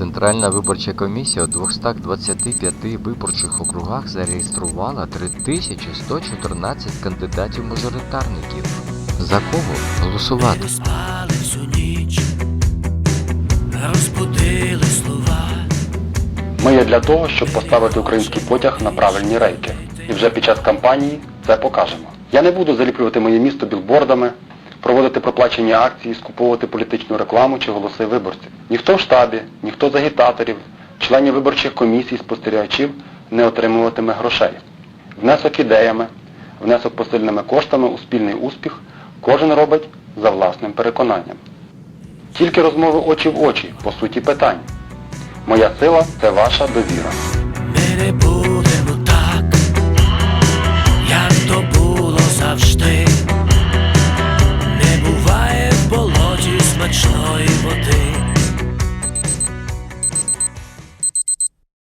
Центральна виборча комісія у 225 виборчих округах зареєструвала 3114 кандидатів-мажоритарників. За кого голосувати? Не спали всю ніч, розбудили слова. Ми є для того, щоб поставити український потяг на правильні рейки. І вже під час кампанії це покажемо. Я не буду заліплювати моє місто білбордами, проводити проплачені акції, скуповувати політичну рекламу чи голоси виборців. Ніхто в штабі, ніхто з агітаторів, членів виборчих комісій, спостерігачів не отримуватиме грошей. Внесок ідеями, внесок посильними коштами у спільний успіх кожен робить за власним переконанням. Тільки розмови очі в очі по суті питань. Моя сила це ваша довіра.